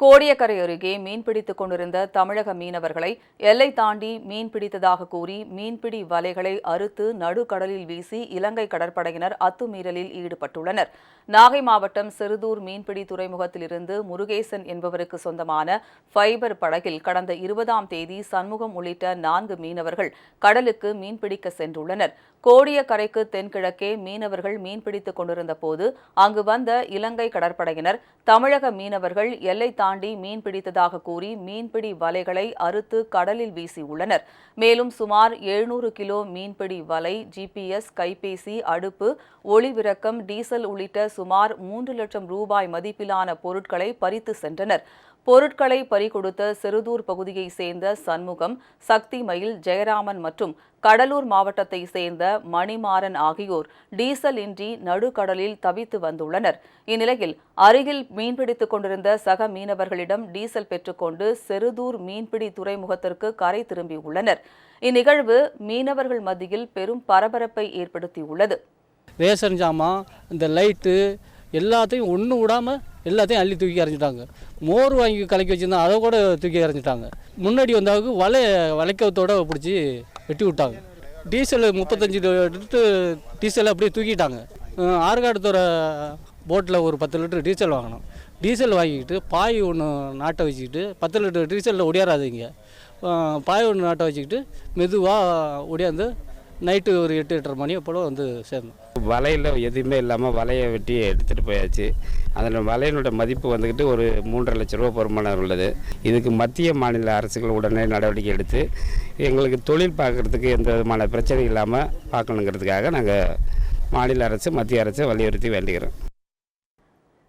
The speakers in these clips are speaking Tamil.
கோடியக்கரை அருகே மீன்பிடித்துக் கொண்டிருந்த தமிழக மீனவர்களை எல்லை தாண்டி மீன்பிடித்ததாக கூறி மீன்பிடி வலைகளை அறுத்து நடுக்கடலில் வீசி இலங்கை கடற்படையினர் அத்துமீறலில் ஈடுபட்டுள்ளனர். நாகை மாவட்டம் சிறுதூர் மீன்பிடி துறைமுகத்திலிருந்து முருகேசன் என்பவருக்கு சொந்தமான ஃபைபர் படகில் கடந்த இருபதாம் தேதி சண்முகம் உள்ளிட்ட நான்கு மீனவர்கள் கடலுக்கு மீன்பிடிக்க சென்றுள்ளனர். கோடியக்கரைக்கு தென்கிழக்கே மீனவர்கள் மீன்பிடித்துக் கொண்டிருந்த போது அங்கு வந்த இலங்கை கடற்படையினர் தமிழக மீனவர்கள் எல்லை தாண்டி மீன் பிடித்ததாக கூறி மீன்பிடி வலைகளை அறுத்து கடலில் வீசியுள்ளனர் மேலும் சுமார் எழுநூறு கிலோ மீன்பிடி வலை ஜிபிஎஸ் கைபேசி அடுப்பு ஒளிவிறக்கம் டீசல் உள்ளிட்ட சுமார் மூன்று லட்சம் ரூபாய் மதிப்பிலான பொருட்களை பறித்து சென்றனர். பொருட்களை பறிகொடுத்த சிறுதூர் பகுதியை சேர்ந்த சண்முகம் சக்தி மயில் ஜெயராமன் மற்றும் கடலூர் மாவட்டத்தை சேர்ந்த மணிமாறன் ஆகியோர் டீசல் இன்றி நடுக்கடலில் தவித்து வந்துள்ளனர். இந்நிலையில் அருகில் மீன்பிடித்துக் கொண்டிருந்த சக மீனவர்களிடம் டீசல் பெற்றுக்கொண்டு செருதூர் மீன்பிடி துறைமுகத்திற்கு கரை திரும்பியுள்ளனர். இந்நிகழ்வு மீனவர்கள் மத்தியில் பெரும் பரபரப்பை ஏற்படுத்தியுள்ளது. ரேஷன் ஜாமான் இந்த லைட்டு எல்லாத்தையும் ஒன்று விடாமல் எல்லாத்தையும் அள்ளி தூக்கி அரைஞ்சிட்டாங்க மோர் வாங்கி கலக்கி வச்சுருந்தா அதை கூட தூக்கி அரைஞ்சிட்டாங்க முன்னாடி வந்தாவுக்கு வலை வளைக்கத்தோட பிடிச்சி வெட்டி விட்டாங்க. டீசல் முப்பத்தஞ்சு லிட்டரு டீசல் அப்படியே தூக்கிட்டாங்க. அஹ் போட்டில் ஒரு பத்து லிட்டர் டீசல் வாங்கினோம் டீசல் வாங்கிக்கிட்டு பாய் ஒன்று நாட்டை வச்சுக்கிட்டு பத்து லிட்டர் டீசலில் ஒடியாராதீங்க பாய் ஒன்று நாட்டை வச்சுக்கிட்டு மெதுவாக ஒடியாந்து நைட்டு ஒரு எட்டு எட்டரை மணி போல் வந்து சேர்ந்தோம் வலையில் எதுவுமே இல்லாமல் வலையை வெட்டி எடுத்துகிட்டு போயாச்சு. அதில் வலையினோட மதிப்பு வந்துக்கிட்டு ஒரு மூன்றரை லட்ச ரூபா பெருமானம் உள்ளது. இதுக்கு மத்திய மாநில அரசுகள் உடனே நடவடிக்கை எடுத்து எங்களுக்கு தொழில் பார்க்குறதுக்கு எந்த விதமான பிரச்சனை இல்லாமல் பார்க்கணுங்கிறதுக்காக நாங்கள் மாநில அரசு மத்திய அரசை வலியுறுத்தி வேண்டுகிறோம்.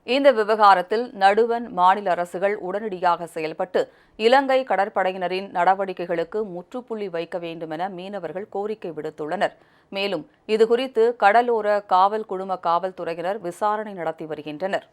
இந்த விவகாரத்தில் நடுவன் மாநில அரசுகள் உடனடியாக செயல்பட்டு இலங்கை கடற்படையினரின் நடவடிக்கைகளுக்கு முற்றுப்புள்ளி வைக்க வேண்டுமென மீனவர்கள் கோரிக்கை விடுத்துள்ளனர். மேலும் இதுகுறித்து கடலோர காவல் குழும காவல்துறையினர் விசாரணை நடத்தி வருகின்றனர்.